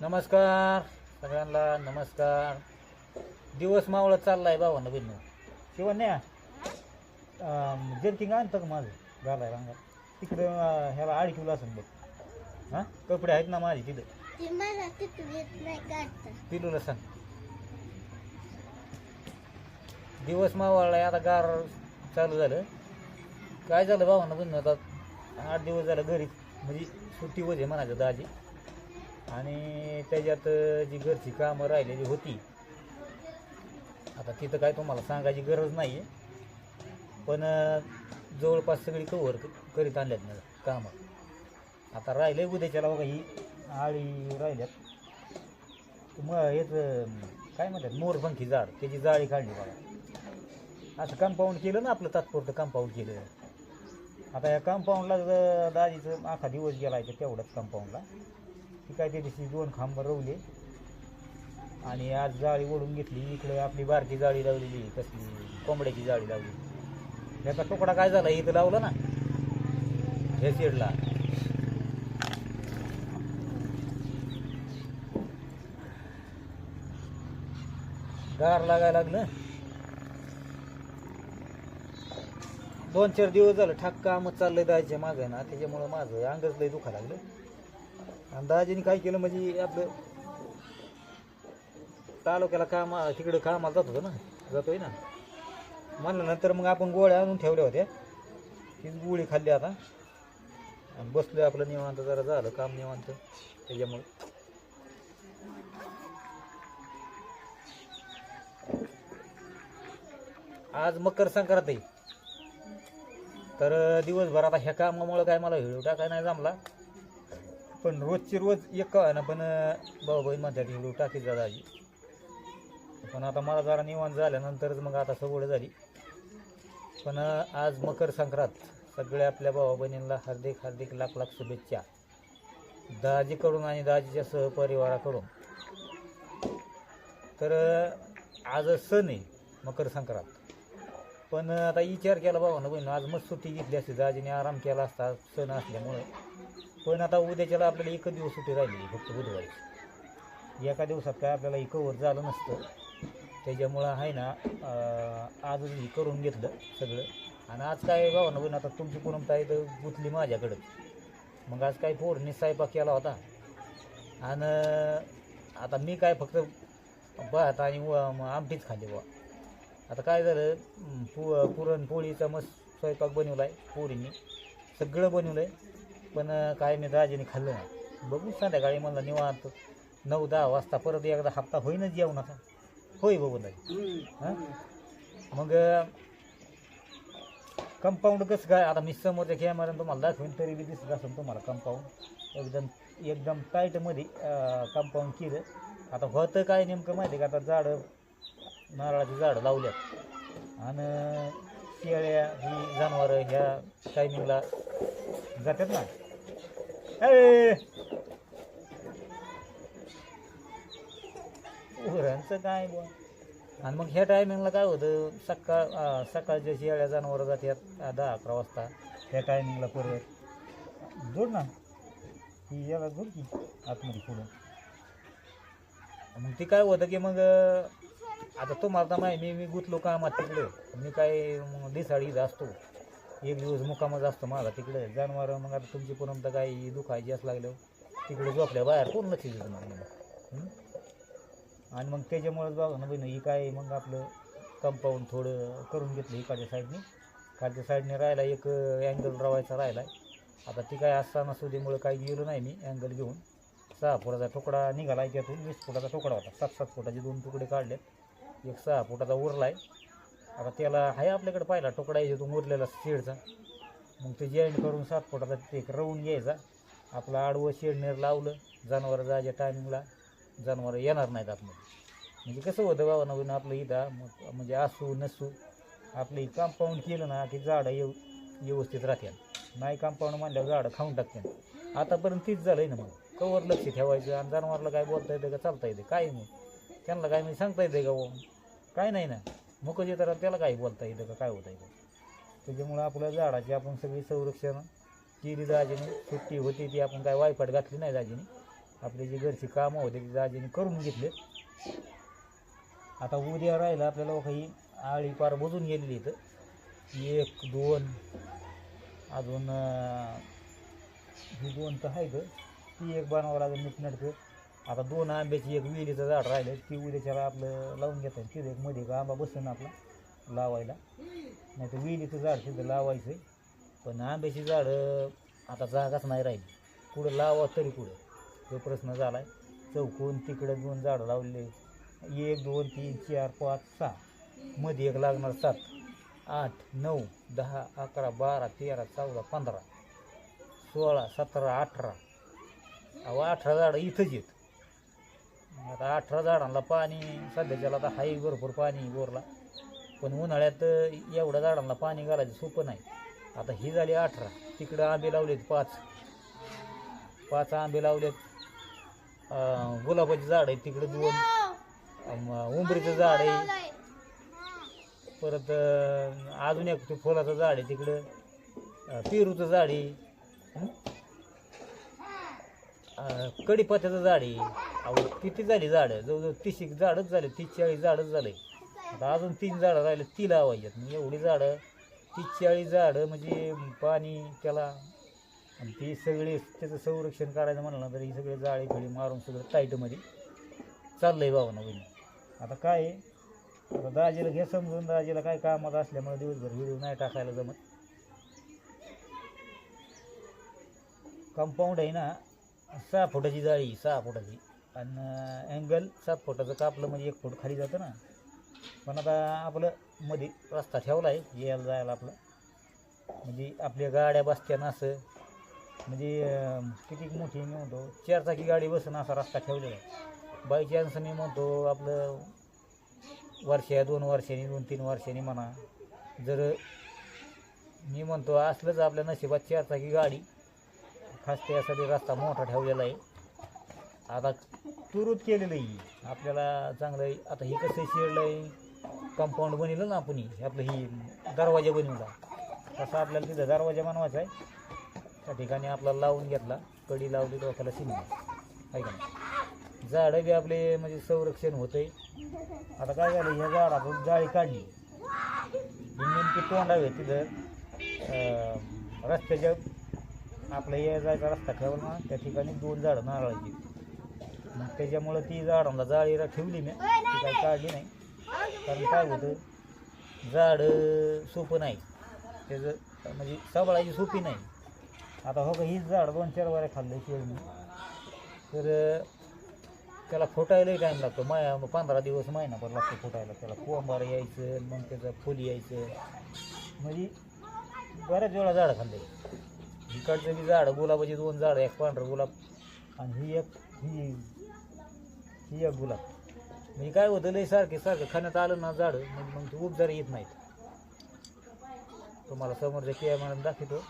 नमस्कार. सगळ्यांना नमस्कार. दिवस मावळत चाललाय भावानं बहिण शिवण्या जर्किंग आणतं का माझं. घालाय रांगात तिकडं ह्याला अडकिवलं असेल बघ. हां? कपडे आहेत ना माझे तिथं. पिलूला सांग. दिवस मावळलाय आता गार चालू झालं. काय झालं भावानं बहिण आता आठ दिवस झालं घरी म्हणजे सुट्टीवर आहे म्हणायचं दाजी आणि त्याच्यात जी घरची कामं राहिलेली होती आता तिथं काय तुम्हाला सांगायची गरज नाही आहे पण जवळपास सगळी कवर करीत आणल्यात ना कामं. आता राहिले उद्याच्याला बघा ही आळी राहिल्यात. मग हेच काय म्हणतात मोरपंखी झाड त्याची जाळी काढली बघा. असं कंपाऊंड केलं ना आपलं तात्पुरतं कंपाऊंड केलं. आता या कंपाऊंडला दाजीचं आखा दिवस गेला आहे तेवढ्याच कंपाऊंडला ती काय त्या दिवशी दोन खांब रवले. आणि आज जाळी ओढून घेतली. इकडे आपली बारकी जाळी लावलेली कसली कोंबड्याची जाळी लावली. याचा तुकडा काय झाला? इथं लावला ना. हे शेडला. गार लागायला लागलं. दोन चार दिवस झालं ठाक काम चाललंय जायचे मागं ना. त्याच्यामुळं माझं अंगच लय दुखा लागलं. आणि दाजीने काय केलं म्हणजे आपलं तालुक्याला काम तिकडं कामाला जात होतं ना जातोय ना. म्हणल्यानंतर मग आपण गोळ्या आणून ठेवल्या होत्या. तीच गोळी खाल्ली आता. आणि बसलो आपलं निवांत जरा झालं काम निवांत. त्याच्यामुळे. आज मकर संक्रांत. तर दिवसभर आता ह्या कामामुळं काय मला हिळू टाकाय नाही जमला. पण रोजची रोज एक का ना पण भाऊ बहीण म्हणतात टाकीत जा दाजी पण आता मला जरा निवांत झाल्यानंतरच मग आता सवड झाली. पण आज मकर संक्रांत. सगळ्या आपल्या भावा बहिणींना हार्दिक हार्दिक लाख लाख शुभेच्छा. दाजीकडून आणि दाजीच्या सहपरिवाराकडून. तर आज सण आहे मकर संक्रांत. पण आता विचार केला भावानं बहिण आज मस्त सुट्टी घेतली असते. दाजीने आराम केला असता सण असल्यामुळे. पण आता उद्याच्याला आपल्याला एक दिवस सुट्टी राहिली फक्त बुधवारी. एका दिवसात काय आपल्याला ही कवर झालं नसतं. त्याच्यामुळं आहे ना अं, आजच करून घेतलं सगळं. आणि आज काय भावानं बहिण आता तुमची पूनमता तर गुतली माझ्याकडं. मग आज काय फोडणी स्वयंपाक केला होता. आणि आता मी काय फक्त भात आणि आमटीच खाल्ली बुवा. आता काय झालं पु पुरणपोळीचा मस्त स्वयंपाक बनवला आहे पोरींनी. सगळं बनवलं आहे पण काय मी दाजीने खाल्लं नाही. बघू संध्याकाळी मला निवांत. नऊ दहा वाजता परत एकदा हप्ता होईनच जेवणाचा. होय बघू दाजी हां? मग कंपाऊंड कसं काय? आता मी समोरच्या कॅमेऱ्यानं तुम्हाला दाखवेन तरी बी दिसत असेल तुम्हाला कंपाऊंड एकदम एकदम टाईटमध्ये कंपाऊंड केलं. आता होतं काय नेमकं माहिती आहे का? आता झाडं नारळाची झाडं लावल्यात. आणि शेळ्या ही जनावरं ह्या टायमिंगला जातात ना? उरांचं काय बुवा? आणि मग ह्या टायमिंगला काय होतं? सकाळ सकाळच्या शेळ्या जनावरं जातात दहा अकरा वाजता. ह्या टायमिंगला परत जोड ना. ही याला जोड की आतमध्ये पुढं. मग ती काय होतं की मग आता तुम्हाला तर माहिती मी मी गुतलो कामात तिकडे. मी काय मग दिसाळी इथं असतो. एक दिवस मुकामच असतो माझा तिकडे जनावर मग आता तुमची पर्यंत तर काही दुखायची असं लागलं तिकडे झोपल्या बाहेर कोण लक्ष देतं मग आणि मग त्याच्यामुळेच बघा ना बहिण ही काय मग आपलं कंपाऊंड थोडं करून घेतलं इकडच्या साईडने खालच्या साईडने राहिला एक अँगल रवायचा राहिला. आता ती काय असताना सुधीमुळं काही गेलो नाही मी अँगल घेऊन. सहा फुटाचा तुकडा निघाला त्यातून वीस फुटाचा तुकडा होता. सात सात फुटाचे दोन तुकडे काढले एक सहा फुटाचा उरला आहे आता त्याला आहे आपल्याकडे पाहिला तुकडा याच्या तो मुरलेला शेडचा. मग ते जॉईंट करून सात फुटाचा ते एक रवून यायचा आपलं आडवं शेडनेर लावलं जनावर जायच्या टायमिंगला जनावरं येणार नाहीत आतमध्ये म्हणजे कसं होतं बाबा नवीन आपलं इथं मग म्हणजे असू नसू आपलं कंपाऊंड केलं ना की झाडं येऊ व्यवस्थित राहतात नाही कंपाऊंड मांडल्यावर झाडं खाऊन टाकतात आतापर्यंत तीच झालं आहे ना मग. कवर लक्ष ठेवायचं आणि जनावरला काय बोलता येतं का चालता येते काय मग त्यांना काय मी सांगता येते का बुवा? काय नाही ना. मुकं येतात तर त्याला काही बोलता येतं का? काय होता येतं त्याच्यामुळं आपल्या झाडाची आपण सगळी संरक्षण केली दाजीने. सुट्टी होती ती आपण काय वायपाट घातली नाही दाजीने. आपले जे घरची कामं होते ते दाजीने करून घेतले. आता उद्या राहिलं आपल्याला काही आळी पार बुजून गेलेली इथं. एक दोन अजून ही दोन तर आहे ती एक बनवावं लागेल नीटनटकं. आता दोन आंब्याची एक विहिरीचं झाड राहिलं ती उद्याच्याला आपलं लावून घेता येईल. तिथं एक मध्ये एक आंबा बसून आपला लावायला. नाही तर विहिरीचं झाड तिथं लावायचं आहे पण आंब्याची झाडं आता जागाच नाही राहिली. कुठं लावा तरी कुठं तो प्रश्न झाला आहे चौकून तिकडं दोन झाडं लावले. एक दोन तीन चार पाच सहा. मध्ये एक लागणार सात. आठ नऊ दहा अकरा बारा तेरा चौदा पंधरा सोळा सतरा अठरा. अहो अठरा झाडं इथंच येत आता अठरा झाडांना पाणी सध्याच्याला आता हाई भरपूर पाणी बोरला. पण उन्हाळ्यात एवढ्या झाडांना पाणी घालायचं सोपं नाही. आता ही झाली अठरा. तिकडं आंबे लावलेत पाच. पाच आंबे लावलेत. गुलाबाची झाड आहे तिकडं दोन. उंबरीचं झाड आहे. परत अजून एक ते फुलाचं झाड आहे तिकडं. पेरूचं झाड आहे. हं? कडीपत्त्याचं झाड आहे. अहो किती झाली झाडं? जवळजवळ तीस एक झाडच झाले तीस चाळीस झाडच झाले. आता अजून तीन झाडं राहिले ती लावायच्यात. मग एवढी झाडं तीस चाळीस झाडं म्हणजे पाणी त्याला आणि ती सगळी त्याचं संरक्षण करायचं म्हणलं तर ही सगळे जाळी फिळी मारून सगळं टाईटमध्ये चाललंय भावना बहिणी. आता काय आहे? आता दाजीला घे समजून दाजीला काय कामात असल्यामुळे दिवसभर व्हिडिओ नाही टाकायला जमत. कंपाऊंड आहे ना सहा फुटाची जाळी सहा फुटाची. आणि अँगल सात फुटाचं कापलं म्हणजे एक फूट खाली जातं ना. पण आता आपलं मध्ये रस्ता ठेवला आहे यायला जायला आपला. म्हणजे आपल्या गाड्या बसत्या असं. म्हणजे किती मोठी मी म्हणतो चारचाकी गाडी बसून असा रस्ता ठेवलेला आहे. बाय चान्स मी म्हणतो आपलं वर्ष दोन वर्षांनी दोन तीन वर्षांनी म्हणा जर मी म्हणतो असलंच आपल्या नशिबात चारचाकी गाडी खास त्यासाठी रस्ता मोठा ठेवलेला आहे. आता तुरूत केलेलं आहे. आपल्याला चांगलं आहे. आता हे कसं शिरलं आहे कंपाऊंड बनवलं ना आपण हे आपलं ही दरवाजा बनवला. तसा आपल्याला तिथं दरवाजा बनवायचा आहे. त्या ठिकाणी आपला लावून घेतला. कडी लावली डोक्याला सिनेमा आहे का नाही? झाडं बी आपले म्हणजे संरक्षण होते आता काय झालं? ह्या झाडातून जाळी काढली. ही नेमकी तोंडावे तिथं. रस्त्याच्या आपलं ये जायचा रस्ता ठेवला ना त्या ठिकाणी दोन झाडं नारळाची मग त्याच्यामुळं ती झाडांना जाळीला ठेवली मी. ती काही काढली नाही. कारण काय होतं झाडं सोपं नाही. त्याचं म्हणजे सबळाची सोपी नाही. आता हो का हीच झाड दोन चार वाऱ्या खाल्लं शेळणी तर त्याला फुटायलाही टाईम लागतो. माया पंधरा दिवस महिनाभर लागतो फुटायला. त्याला कोंबार यायचं मग त्याचं फुल यायचं. म्हणजे बऱ्याच वेळा झाडं खाल्ले. इकडचं बी झाडं गुलाबाची दोन झाडं एक पांढरं गुलाब आणि ही एक ही ही एक गुलाब. म्हणजे काय होतं लय सारखे सारखं खाण्यात आलं ना झाडं म्हणजे मग ते उपजार येत नाहीत. तुम्हाला समोरच्या कॅमेरा दाखवतो.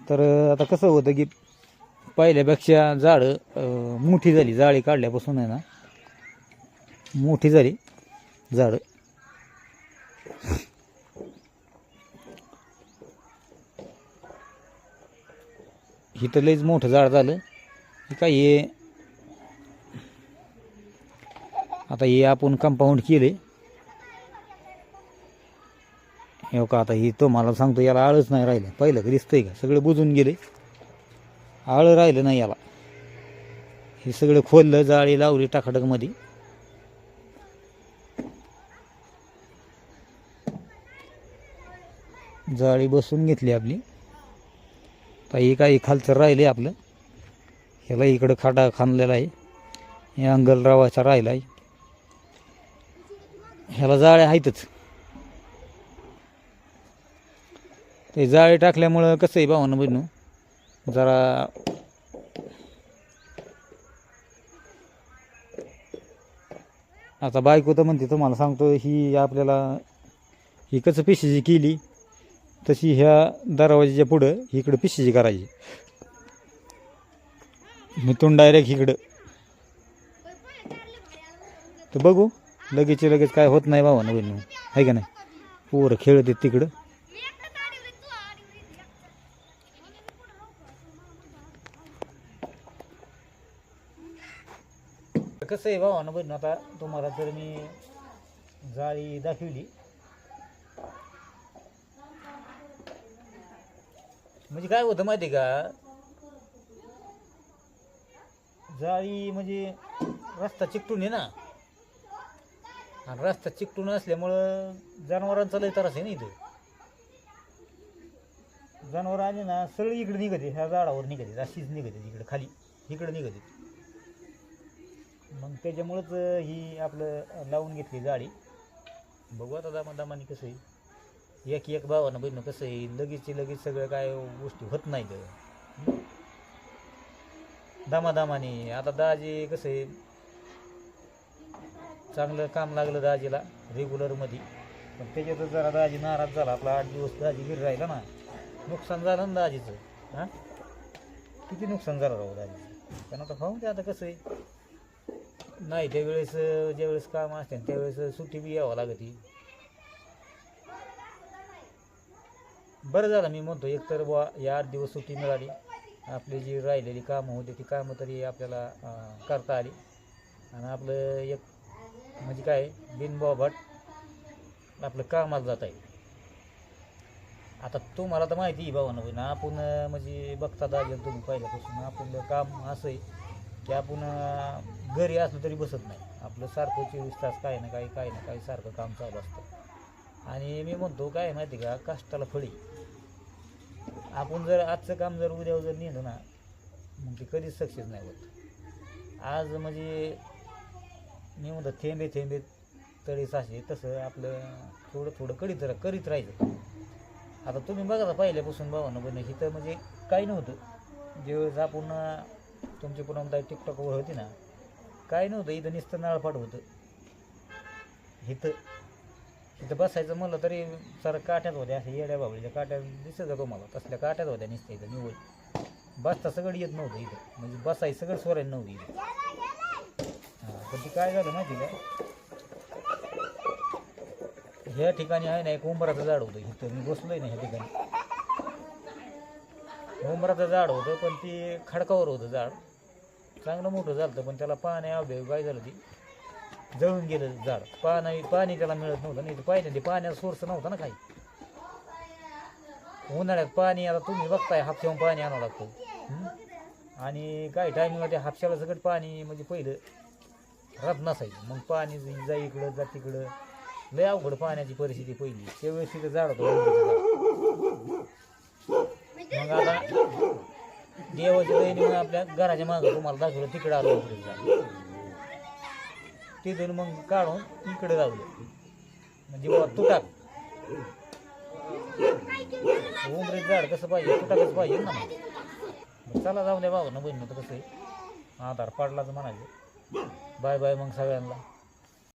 तर आता कसं होतं की पहिल्यापेक्षा झाडं मोठी झाली. जाळी काढल्यापासून आहे ना मोठी झाली झाडं. ही तर लईच मोठं झाड झालं. काही काय हे आता हे आपण कंपाऊंड केले हे का आता ही तुम्हाला सांगतो याला आळच नाही राहिलं. पहिलं का? दिसतंय का? सगळं बुजून गेले आळं राहिलं नाही याला. हे सगळं खोललं जाळी लावली टाकाटकमध्ये जाळी बसून घेतली आपली. आता हे काही खालचं राहिलं आहे आपलं. ह्याला इकडं खाटा खाणलेला आहे. हे अंगल रवाचा राहिला आहे ह्याला जाळ्या आहेतच. ते जाळी टाकल्यामुळं कसं आहे भावानं बहिणू? जरा आता बायको तर म्हणते तुम्हाला सांगतो ही आपल्याला ही कसं पिशीची केली तशी ह्या दरवाजाच्या पुढं इकडं पिशीची करायची. मिथून डायरेक्ट इकडं. तर बघू. लगेच लगेच काय होत नाही भावानं बहिणू आहे का नाही? पोरं खेळते तिकडं. कसं आहे भावानं बहिण आता तुम्हाला तर मी जाळी दाखवली. म्हणजे काय होतं माहिती आहे का? जाळी म्हणजे रस्ता चिकटून आहे ना. आणि रस्ता चिकटून असल्यामुळं जनावरांचा लय त्रास आहे ना इथं. जनावर आले ना सरळ इकडे निघते ह्या झाडावर निघते अशीच निघते इकडे खाली इकडे निघते. मग त्याच्यामुळंच ही आपलं लावून घेतली जाळी बघू आता दामा दामाने कसं आहे. एक एक भावानं बहिणं कसं आहे लगेच लगेच सगळं काय गोष्टी होत नाही तर दामादामाने आता दाजी कसं आहे चांगलं काम लागलं दाजीला रेग्युलरमध्ये पण त्याच्यातच जरा दाजी नाराज झाला. आपला आठ दिवस दाजी गिर राहिला ना. नुकसान झालं ना दाजीचं. हां? किती नुकसान झालं राहू दाजीचं? पण आता पाहून ते आता कसं आहे. नाही त्यावेळेस ज्यावेळेस काम असते ना त्यावेळेस सुट्टी बी यावं लागते. बरं झालं मी म्हणतो एकतर बुवा या आठ दिवस सुट्टी मिळाली. आपली जी राहिलेली कामं होती ती कामं तरी आपल्याला करता आली. आणि आपलं एक म्हणजे काय बिनबॉबाट आपलं कामाला जात आहे. आता तुम्हाला तर माहिती आहे भावानं ना आपण म्हणजे बघता दाजेल तुम्ही पहिल्यापासून. आपलं काम असं आहे की आपण घरी असलं तरी बसत नाही. आपलं सारखं चोवीस तास काय ना काही काय ना काही सारखं काम चालू असतं. आणि मी म्हणतो काय माहिती का? कष्टाला फळी आपण जर आजचं काम जर उद्या जर नेलं ना मग ते कधीच सक्सेस नाही होत. आज म्हणजे मी म्हणतो थेंबे थेंबे तळी साचे तसं आपलं थोडं थोडं करीत रा करीत राहायचं. आता तुम्ही बघा ना पहिल्यापासून भावानं बन इथं म्हणजे काही नव्हतं. ज्यावेळेस आपण अं, तुमची पुन्हा टिकटॉकवर होती ना काय नव्हतं इथं नुसतं नाळपाट होतं. इथं इथं बसायचं म्हणलं तरी सर काट्यात होत्या असं येड्या बाबळीच्या काट्या दिसत का तुम्हाला. तसल्या काट्यात होत्या निसत्या इथं निवड बसता सगळं येत नव्हतं इथं. म्हणजे बसायचं सगळं सोरायला नव्हतं इथं. पण ते काय झालं माहिती का? ह्या ठिकाणी आहे ना एक उंबराचं झाड होतं. इथं मी बसलोय ना ह्या ठिकाणी. उंबराचं झाड होतं पण ते खडकावर होतं झाड. चांगलं मोठं झालं पण त्याला पाणी अवघड काय झालं ती? जळून गेलं झाड. पाणी पाणी त्याला मिळत नव्हतं नाही पाहिजे ते पाण्याचा सोर्स नव्हता ना काही. उन्हाळ्यात पाणी आता तुम्ही बघताय हापशाहून पाणी आणावं लागतं. आणि काही टायमिंगला त्या हापशाला सगळं पाणी म्हणजे पहिलं. राहत नसायची. मग पाणी जा इकडं जा तिकडं. लय अवघड पाण्याची परिस्थिती पहिली. त्यावेळेस तिथं झाड होतं. मग आता देवाच्या दयेने मग आपल्या घराच्या मागं तुम्हाला दाखवलं तिकडं आलं उंबरीचं तिथून मग काढून इकडे लावलं. म्हणजे बाबा तुटाक. उमरीत झाड कसं पाहिजे तुटाकच पाहिजे ना. मग चला जाऊ द्या बाबा ना बहिणी तर कसं आहे. आधार पाडलाच म्हणायचं. बाय बाय मग सगळ्यांना.